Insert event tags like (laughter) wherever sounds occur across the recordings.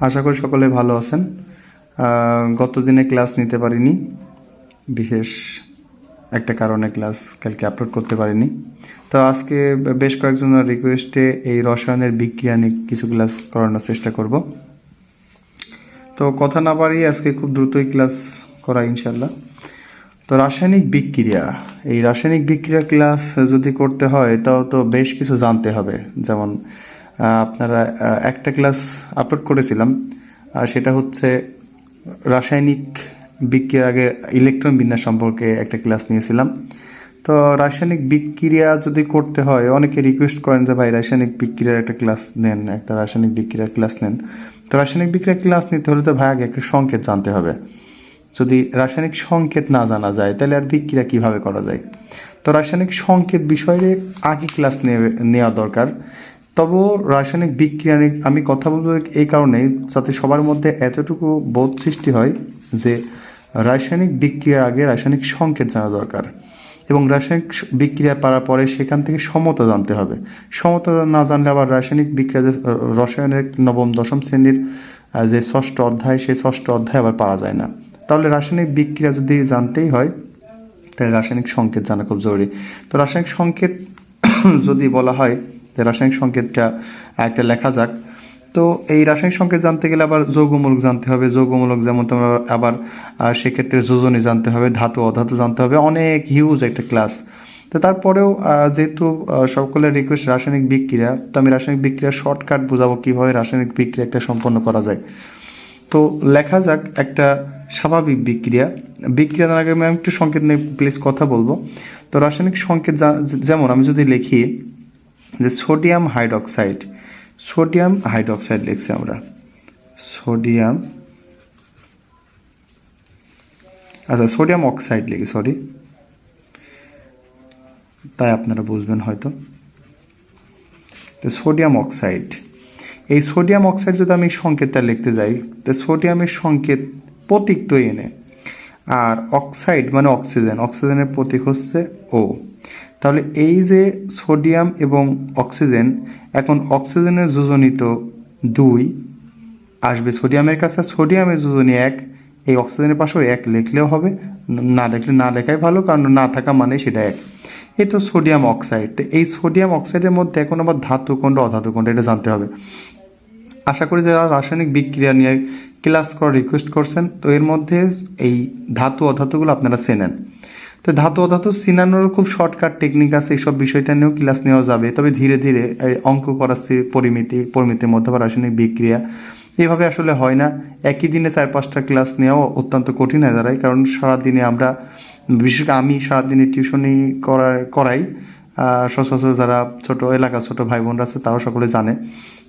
আশা করি সকলে ভালো আছেন। গত দিনে ক্লাস নিতে পারিনি। বিশেষ একটা কারণে ক্লাস কালকে আপলোড করতে পারিনি। তো আজকে বেশ কয়েকজনের রিকোয়েস্টে এই রসায়নের নিয়ে কিছু ক্লাস করানোর চেষ্টা করব। তো কথা না পারি আজকে খুব দ্রুতই ক্লাস করা ইনশাল্লাহ তো রাসায়নিক বিক্রিয়া, এই রাসায়নিক বিক্রিয়া ক্লাস যদি করতে হয়, তাও তো বেশ কিছু জানতে হবে। যেমন আপনারা একটা ক্লাস আপলোড করেছিলাম সেটা হচ্ছে রাসায়নিক বিক্রিয়ার আগে ইলেকট্রন বিন্যাস সম্পর্কে একটা ক্লাস নিয়েছিলাম। তো রাসায়নিক বিক্রিয়া যদি করতে হয়, অনেকে রিকোয়েস্ট করেন যে, ভাই, রাসায়নিক বিক্রিয়ার একটা ক্লাস নেন, একটা রাসায়নিক বিক্রিয়ার ক্লাস নেন। তো রাসায়নিক বিক্রিয়ার ক্লাস নিতে হলে তো ভাই আগে একটা সংকেত জানতে হবে। যদি রাসায়নিক সংকেত না জানা যায়, তাহলে আর বিক্রিয়া কীভাবে করা যায়? তো রাসায়নিক সংকেত বিষয়ে আগে ক্লাস নেওয়া দরকার। তবুও রাসায়নিক বিক্রিয়া আমি কথা বলব এই কারণেই যাতে সবার মধ্যে এতটুকু বোধ সৃষ্টি হয় যে রাসায়নিক বিক্রিয়ার আগে রাসায়নিক সংকেত জানা দরকার এবং রাসায়নিক বিক্রিয়া পারার পরে সেখান থেকে সমতা জানতে হবে। সমতা না জানলে আবার রাসায়নিক বিক্রিয়া যে রসায়নের নবম, দশম শ্রেণির যে ষষ্ঠ অধ্যায়, সেই ষষ্ঠ অধ্যায় আবার পারা যায় না। তাহলে রাসায়নিক বিক্রিয়া যদি জানতেই হয়, তাহলে রাসায়নিক সংকেত জানা খুব জরুরি। তো রাসায়নিক সংকেত (clears throat) যদি বলা হয় যে রাসায়নিক সংকেতটা একটা লেখা যাক। তো এই রাসায়নিক সংকেত জানতে গেলে আবার যৌগমূলক জানতে হবে। যৌগমূলক যেমন তোমরা আবার সেক্ষেত্রে যোজনী জানতে হবে, ধাতু, অধাতু জানতে হবে। অনেক হিউজ একটা ক্লাস তো তারপরেও যেহেতু সকলের রিকোয়েস্ট রাসায়নিক বিক্রিয়া, তো আমি রাসায়নিক বিক্রিয়ার শর্টকাট বোঝাবো কীভাবে রাসায়নিক বিক্রিয়া একটা সম্পন্ন করা যায়। তো লেখা যাক একটা স্বাভাবিক বিক্রিয়া। বিক্রিয়ার আগে আমি একটু সংকেত নিয়ে প্লিজ কথা বলব। তো রাসায়নিক সংকেত যেমন আমি যদি লিখি যে সোডিয়াম হাইড্রক্সাইড সোডিয়াম হাইড্রক্সাইড লিখছি আমরা। সোডিয়াম আচ্ছা সোডিয়াম অক্সাইড লিখি সরি তাই আপনারা বুঝবেন হয়তো। তো সোডিয়াম অক্সাইড। এই সোডিয়াম অক্সাইড যদি আমি সংকেতটা লিখতে যাই, তো সোডিয়ামের সংকেত প্রতীক তো এনে আর অক্সাইড মানে অক্সিজেন, অক্সিজেনের প্রতীক হচ্ছে ও তাহলে এই যে সোডিয়াম এবং অক্সিজেন, এখন অক্সিজেনের যোজনিত দুই, আসবে সোডিয়ামের কাছে সোডিয়ামের যোজনী এক, এই অক্সিজেনের পাশেও এক লিখলেও হবে, না লিখলে না লেখাই ভালো, কারণ না থাকা মানে সেটা এক। এই তো সোডিয়াম অক্সাইড, তো এই সোডিয়াম অক্সাইডের মধ্যে এখন আবার ধাতু কোনটা অধাতু কোনটা এটা জানতে হবে। আশা করি যারা রাসায়নিক বিক্রিয়া নিয়ে ক্লাস করার রিকোয়েস্ট করছেন, তো এর মধ্যে এই ধাতু, অধাতুগুলো আপনারা চেনেন। তো ধাতু অধাতু চিনানোর খুব শর্টকাট টেকনিক আছে এইসব বিষয়টা নিয়েও ক্লাস নেওয়া যাবে। তবে ধীরে ধীরে এই অঙ্ক করাচ্ছি পরিমিতি, পরিমিতির মধ্যে বা রাসায়নিক বিক্রিয়া, এভাবে আসলে হয় না। একই দিনে চার পাঁচটা ক্লাস নেওয়াও অত্যন্ত কঠিন হয়ে দাঁড়ায়, কারণ সারাদিনে আমরা, বিশেষ করে আমি সারাদিনে টিউশনি করা করাই। সচরাচর যারা ছোট এলাকা ছোট ভাই বোনরা আছে, তারাও সকলে জানে।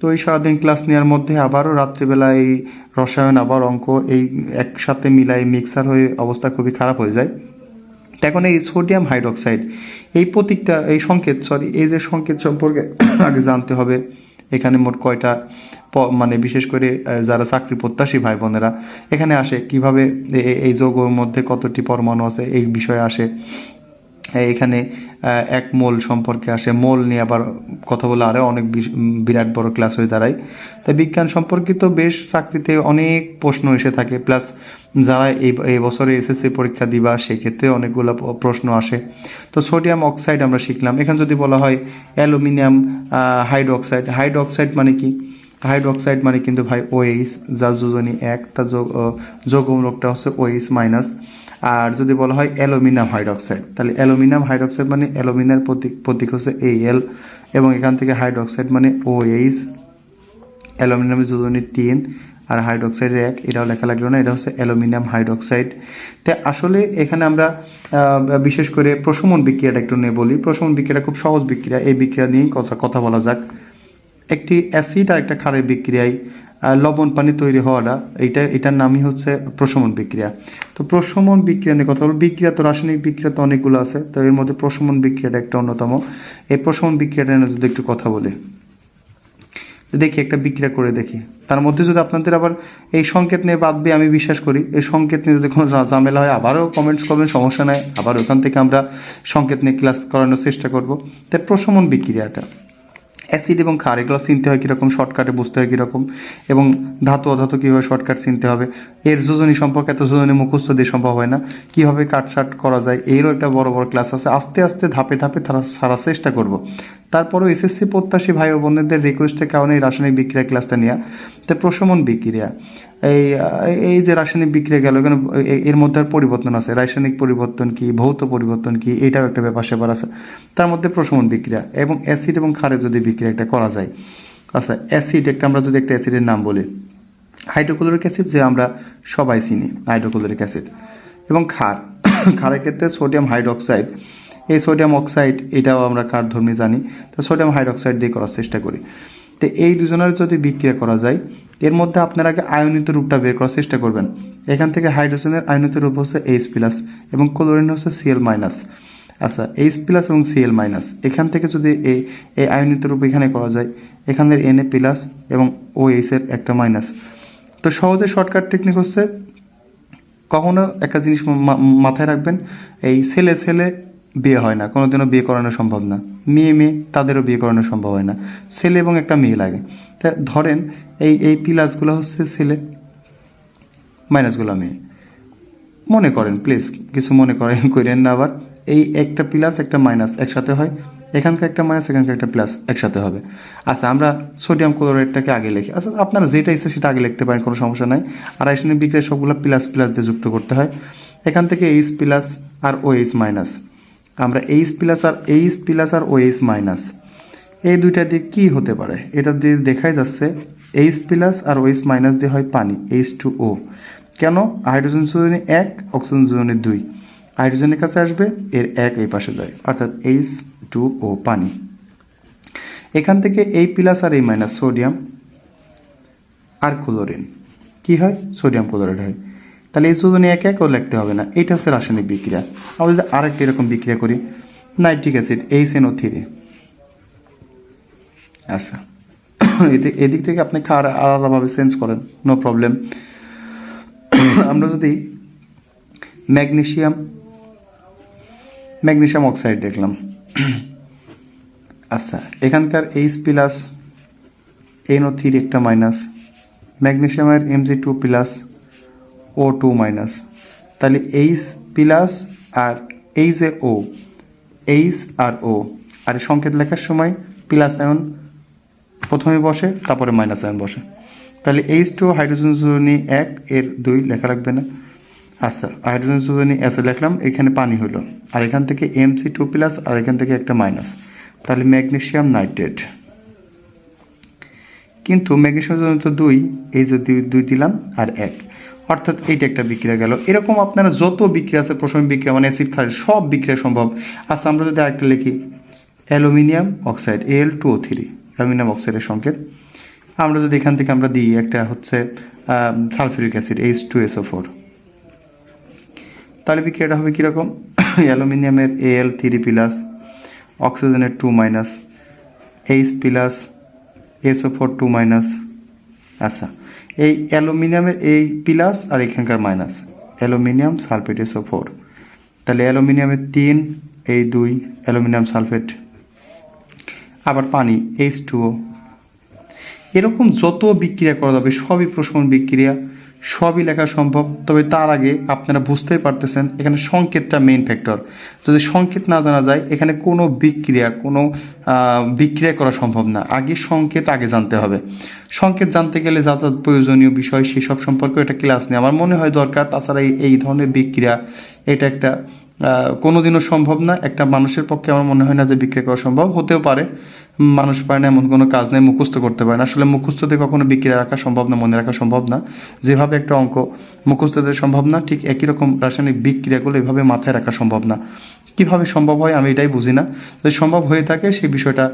তো এই সারাদিন ক্লাস নেওয়ার মধ্যে আবারও রাত্রিবেলা এই রসায়ন, আবার অঙ্ক, এই একসাথে মিলাই মিক্সার হয়ে অবস্থা খুবই খারাপ হয়ে যায়। এখন এই সোডিয়াম হাইড্রক্সাইড, এই প্রতীকটা, এই সংকেত সরি এই যে সংকেত সম্পর্কে (coughs) আগে জানতে হবে, এখানে মোট কয়টা মানে বিশেষ করে যারা চাকরি প্রত্যাশী ভাই বোনেরা, এখানে আসে কীভাবে এই যৌগর মধ্যে কতটি পরমাণু আছে, এই বিষয়ে আসে। এখানে এক মোল সম্পর্কে আসে, মোল নিয়ে আবার কথা বলে আরও অনেক বিরাট বড় ক্লাস হয়ে দাঁড়ায়। তাই বিজ্ঞান সম্পর্কিত বেশ চাকরিতে অনেক প্রশ্ন এসে থাকে, প্লাস যারা এই এই বছরে এসএসসি পরীক্ষা দিবা সেক্ষেত্রে অনেকগুলো প্রশ্ন আসে। তো সোডিয়াম অক্সাইড আমরা শিখলাম। এখানে যদি বলা হয় অ্যালুমিনিয়াম হাইড্রোক্সাইড হাইড্রোক্সাইড মানে কি? হাইড্রোক্সাইড মানে কিন্তু ভাই ওএইচ যা যোজনী এক তার যোগ আহ, হচ্ছে ওএইচ মাইনাস আর যদি বলা হয় অ্যালুমিনিয়াম হাইড্রোক্সাইড তাহলে অ্যালুমিনিয়াম হাইড্রোক্সাইড মানে অ্যালুমিনিয়ার প্রতীক প্রতীক হচ্ছে এ এল এবং এখান থেকে হাইড্রোক্সাইড মানে ওএইচ অ্যালুমিনিয়ামের যোজনী তিন আর হাইড্রোক্সাইডের এক, এটাও লেখা লাগল না, এটা হচ্ছে অ্যালুমিনিয়াম হাইড্রোক্সাইড তো আসলে এখানে আমরা বিশেষ করে প্রশমন বিক্রিয়াটা একটু নিয়ে বলি। প্রশমন বিক্রিয়াটা খুব সহজ বিক্রিয়া, এই বিক্রিয়া নিয়েই কথা কথা বলা যাক। একটি অ্যাসিড আর একটা ক্ষারের বিক্রিয়ায় লবণ পানি তৈরি হওয়াটা, এইটা, এটার নামই হচ্ছে প্রশমন বিক্রিয়া। তো প্রশমন বিক্রিয়া নিয়ে কথা বলব। বিক্রিয়া তো রাসায়নিক বিক্রিয়া তো অনেকগুলো আছে, তো এর মধ্যে প্রশমন বিক্রিয়াটা একটা অন্যতম। এই প্রশমন বিক্রিয়াটা নিয়ে যদি একটু কথা বলি। দেখি, একটা বিক্রিয়া করে দেখি। তার মধ্যে যদি আপনাদের আবার এই সংকেত নিয়ে বাদবে আমি বিশ্বাস করি, এই সংকেত নিয়ে যদি কোনো ঝামেলা হয়, আবারও কমেন্টস করবেন, সমস্যা নাই, আবার ওখান থেকে আমরা সংকেত নিয়ে ক্লাস করানোর চেষ্টা করব। তাই প্রশমন বিক্রিয়াটা। অ্যাসিড এবং ক্ষার, এগুলো চিনতে হয় কীরকম শর্টকাটে বুঝতে হয় কীরকম, এবং ধাতু, অধাতু কীভাবে শর্টকাট চিনতে হবে, এর যোজনী সম্পর্কে এত যোজনী মুখস্থ দিয়ে সম্ভব হয় না। কীভাবে কাটসাট করা যায়, এরও একটা বড় বড় ক্লাস আছে। আস্তে আস্তে ধাপে ধাপে তারা সারার চেষ্টা করব। তারপরেও এসএসসি প্রত্যাশী ভাই ও বোনদের রিকোয়েস্টের কারণে এই রাসায়নিক বিক্রিয়া ক্লাসটা নেওয়া তো প্রশমন বিক্রিয়া। এই এই যে রাসায়নিক বিক্রিয়া গেল এ- এর মধ্যে আর পরিবর্তন আছে। রাসায়নিক পরিবর্তন কি, ভৌত পরিবর্তন কি, এটাও একটা ব্যাপার স্যাপার আছে। তার মধ্যে প্রশমন বিক্রিয়া এবং অ্যাসিড এবং ক্ষারে যদি বিক্রিয়া একটা করা যায়। আচ্ছা অ্যাসিড একটা, আমরা যদি একটা অ্যাসিডের নাম বলি। হাইড্রোক্লোরিক অ্যাসিড যে আমরা সবাই চিনি হাইড্রোক্লোরিক অ্যাসিড এবং ক্ষার। (coughs) ক্ষারের ক্ষেত্রে সোডিয়াম হাইড্রোক্সাইড এই সোডিয়াম অক্সাইড, এটাও আমরা কার ধর্মী জানি, তো সোডিয়াম হাইড্রোক্সাইড দিয়ে করার চেষ্টা করি। তো এই দুজনের যদি বিক্রিয়া করা যায়, এর মধ্যে আপনারা আগে আয়নিত রূপটা বের করার চেষ্টা করবেন। এখান থেকে হাইড্রোজেনের আয়নিত রূপ হচ্ছে এইচ প্লাস এবং ক্লোরিন হচ্ছে সিএল মাইনাস আচ্ছা এইচ প্লাস এবং সিএল মাইনাস এখান থেকে যদি এই এই আয়নিত রূপ এখানে করা যায়, এখানের এন এ প্লাস এবং ও এইচের একটা মাইনাস তো সহজে শর্টকাট টেকনিক হচ্ছে, কখনো একটা জিনিস মাথায় রাখবেন, এই সেলে ছেলে বিয়ে হয় না, কোনোদিনও বিয়ে করানো সম্ভব না। মেয়ে মেয়ে, তাদেরও বিয়ে করানো সম্ভব হয় না। ছেলে এবং একটা মেয়ে লাগে। তা ধরেন এই এই পিলাসগুলো হচ্ছে ছেলে, মাইনাসগুলো মেয়ে। মনে করেন প্লিজ কিছু মনে করেন (laughs) করেন না আবার। এই একটা প্লাস, একটা মাইনাস একসাথে হয়। এখানকার একটা মাইনাস, এখানকার একটা প্লাস একসাথে হবে। আচ্ছা আমরা সোডিয়াম ক্লোরাইডটাকে আগে লিখি। আচ্ছা আপনারা যেটা ইচ্ছে সেটা আগে লিখতে পারেন, কোনো সমস্যা নাই। আর রাসায়নিক বিক্রিয়া সবগুলো প্লাস প্লাস দিয়ে যুক্ত করতে হয়। এখান থেকে এইচ প্লাস আর ও এইচ মাইনাস। আমরা এইচ প্লাস আর এইচ প্লাস আর ও এইচ মাইনাস এই দুইটা দিয়ে কি হতে পারে? এটা দিয়ে দেখাই যাচ্ছে এইচ প্লাস আর ওএইচ মাইনাস দিয়ে হয় পানি এইচ টু ও কেন? হাইড্রোজেন যোজনী এক, অক্সিজেন যোজনী দুই। হাইড্রোজেনের কাছে আসবে, এর এক এই পাশে যায়, অর্থাৎ এইচ টু ও পানি। এখান থেকে এই প্লাস আর এই মাইনাস সোডিয়াম আর ক্লোরিন কি হয়? সোডিয়াম ক্লোরাইড হয়। তাহলে এই যোজনী এক একও লিখতে হবে না। এটা হচ্ছে রাসায়নিক বিক্রিয়া। আমরা যদি আরেকটা এরকম বিক্রিয়া করি, nitric acid H NO three আচ্ছা। এদিক এদিক থেকে আপনি খার আলাদাভাবে চেঞ্জ করেন নো প্রবলেম আমরা যদি ম্যাগনেশিয়াম ম্যাগনেশিয়াম অক্সাইড দেখলাম। আচ্ছা এখানকার এইচ প্লাস এনও থ্রি একটা minus ম্যাগনেশিয়ামের MG two plus O two minus তাহলে এইচ প্লাস আর এই যে ও এইচ আর ও আর সংকেত লেখার সময় প্লাস আয়ন প্রথমে বসে, তারপরে মাইনাস আয়ন বসে। তাহলে এইচ টু হাইড্রোজেন যোজনী এক এর দুই লেখা রাখবে না। আচ্ছা হাইড্রোজেন যোজনী এসে লিখলাম, এখানে পানি হলো। আর এখান থেকে এমসি টু প্লাস আর এখান থেকে একটা মাইনাস তাহলে ম্যাগনেশিয়াম নাইট্রেট কিন্তু ম্যাগনেসিয়াম যোজনী তো দুই, এই যে দুই দিলাম, আর এক। অর্থাৎ এইটা একটা বিক্রিয়া গেল। এরকম আপনারা যত বিক্রিয়া আছে প্রথম বিক্রিয়া মানে অ্যাসিড খার সব বিক্রিয়া সম্ভব। আচ্ছা আমরা যদি আরেকটা লিখি। Aluminium oxide AL two O three aluminium অক্সাইডের সংকেত। আমরা যদি এখান থেকে আমরা দিই একটা হচ্ছে sulphuric acid H two SO four তাহলে বিক্রিয়াটা হবে কীরকম? (coughs) অ্যালুমিনিয়ামের এল থ্রি প্লাস অক্সিজেনের two minus H plus SO four two minus আচ্ছা। এই অ্যালুমিনিয়ামের এই প্লাস আর এখানকার minus. Aluminium sulphate SO four. তাহলে অ্যালুমিনিয়ামের তিন, এই দুই, অ্যালুমিনিয়াম সালফেট। আবার পানি এইচ টুও এরকম যত বিক্রিয়া করা যাবে, সবই প্রশমন বিক্রিয়া। সবই লেখা সম্ভব, তবে তার আগে আপনারা বুঝতেই পারতেছেন এখানে সংকেতটা মেইন ফ্যাক্টর যদি সংকেত না জানা যায়, এখানে কোনো বিক্রিয়া কোনো বিক্রিয়া করা সম্ভব না। আগে সংকেত, আগে জানতে হবে। সংকেত জানতে গেলে যা যা প্রয়োজনীয় বিষয়, সেসব সম্পর্কে একটা ক্লাস নেই। আমার মনে হয় দরকার, তাছাড়া এই- ধরনের বিক্রিয়া, এটা একটা কোনোদিনও সম্ভব না। একটা মানুষের পক্ষে আমার মনে হয় না যে বিক্রি করা সম্ভব। হতেও পারে। মানুষ পারে না, এমন কোনো কাজ নেই, মুখস্থ করতে পারে না। আসলে মুখস্থতে কখনো বিক্রি রাখা সম্ভব না, মনে রাখা সম্ভব না। যেভাবে একটা অঙ্ক মুখস্থতে সম্ভব না, ঠিক একই রকম রাসায়নিক বিক্রিয়াগুলো এভাবে মাথায় রাখা সম্ভব না। কীভাবে সম্ভব হয় আমি এটাই বুঝি না। যদি সম্ভব হয়ে থাকে, সেই বিষয়টা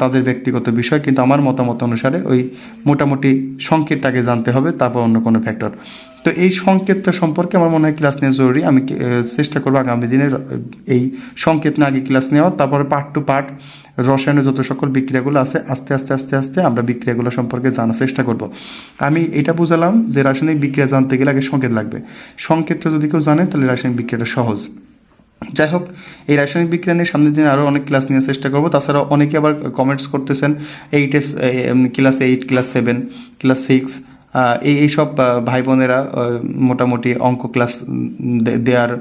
তাদের ব্যক্তিগত বিষয়। কিন্তু আমার মতামত অনুসারে ওই মোটামুটি সংকেতটাকে জানতে হবে, তারপর অন্য কোনো ফ্যাক্টর তো এই সংকেতটা সম্পর্কে আমার মনে হয় ক্লাস নেওয়া জরুরি। আমি চেষ্টা করব আগামী দিনের এই সংকেত না আগে ক্লাস নেওয়া। তারপরে পার্ট টু পার্ট রসায়নের যত সকল বিক্রিয়াগুলো আছে, আস্তে আস্তে আস্তে আস্তে আমরা বিক্রিয়াগুলো সম্পর্কে জানার চেষ্টা করব। আমি এটা বুঝালাম যে রাসায়নিক বিক্রিয়া জানতে গেলে আগে সংকেত লাগবে। সংকেতটা যদি কেউ জানে, তাহলে রাসায়নিক বিক্রিয়াটা সহজ। যাই হোক, এই রাসায়নিক বিক্রিয়া নিয়ে সামনের দিনে আরও অনেক ক্লাস নেওয়ার চেষ্টা করব। তাছাড়া অনেকে আবার কমেন্টস করতেছেন এইটে class eight class seven class six এই এইসব ভাই বোনেরা মোটামুটি অঙ্ক ক্লাস দেওয়ার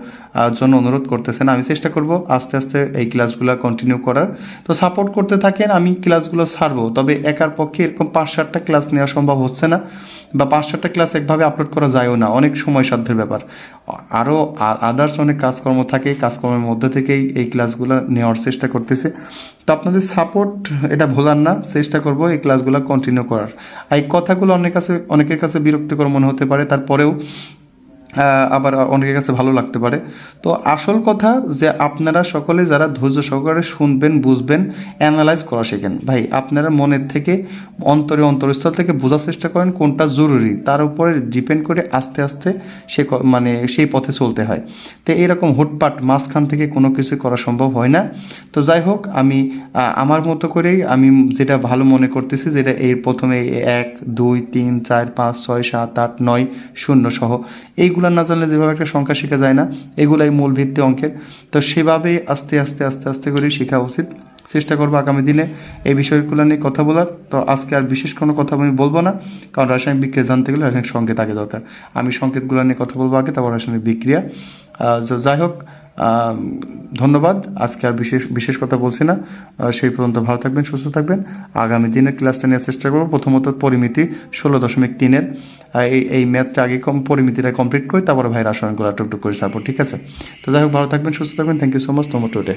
জন্য অনুরোধ করতেছেন। আমি চেষ্টা করব আস্তে আস্তে এই ক্লাসগুলো কন্টিনিউ করার। তো সাপোর্ট করতে থাকেন, আমি ক্লাসগুলো ছাড়বো। তবে একার পক্ষে এরকম পাঁচ সাতটা ক্লাস নেওয়া সম্ভব হচ্ছে না বা পাঁচ সাতটা ক্লাস একভাবে আপলোড করা যায়ও না। অনেক সময় সাধ্যের ব্যাপার। আরও আদার্স অনেক কাজকর্ম থাকে, কাজকর্মের মধ্যে থেকেই এই ক্লাসগুলো নেওয়ার চেষ্টা করতেছে। তো আপনাদের সাপোর্ট এটা ভোলার না, চেষ্টা করব এই ক্লাসগুলো কন্টিনিউ করার। এই কথাগুলো অনেক কাছে অনেকের কাছে বিরক্তিকর মনে হতে পারে। তারপরেও আবার অনেকের কাছে ভালো লাগতে পারে। তো আসল কথা যে আপনারা সকলে যারা ধৈর্য সহকারে শুনবেন, বুঝবেন অ্যানালাইজ করা শেখেন। ভাই, আপনারা মনের থেকে, অন্তরে অন্তরস্থল থেকে বোঝার চেষ্টা করেন কোনটা জরুরি। তার উপরে ডিপেন্ড করে আস্তে আস্তে সে মানে সেই পথে চলতে হয়। তো এরকম হুটপাট মাঝখান থেকে কোনো কিছু করা সম্ভব হয় না। তো যাই হোক, আমি আমার মতো করেই আমি যেটা ভালো মনে করতেছি যেটা এর প্রথমে এক, দুই, তিন, চার, পাঁচ, ছয়, সাত, আট, নয়, শূন্য সহ। এইগুলো না জানলে যেভাবে একটা সংখ্যা শেখা যায় না, এগুলাই মূল ভিত্তি অঙ্কের। তো সেভাবেই আস্তে আস্তে আস্তে আস্তে করে শেখা উচিত। চেষ্টা করব আগামী দিনে এই বিষয়গুলো নিয়ে কথা বলার। তো আজকে আর বিশেষ কোনো কথা আমি বলব না, কারণ রাসায়নিক বিক্রিয়া জানতে গেলে রাসায়নিক সংকেত আগে দরকার। আমি সংকেতগুলো নিয়ে কথা বলব আগে, তারপর রাসায়নিক বিক্রিয়া। যাই হোক ধন্যবাদ। আজকে আর বিশেষ বিশেষ কথা বলছি না। সেই পর্যন্ত ভালো থাকবেন, সুস্থ থাকবেন। আগামী দিনের ক্লাসটা নেওয়ার চেষ্টা করব। প্রথমত পরিমিতি ষোলো দশমিক তিনের। এই এই ম্যাথটা আগে কম পরিমিতিটা কমপ্লিট করে তারপরে ভাই আসনগুলো টুকটুক করে সাপোর্ট ঠিক আছে? তো যাই হোক, ভালো থাকবেন, সুস্থ থাকবেন। থ্যাংক ইউ সো মাচ তোমার টুডে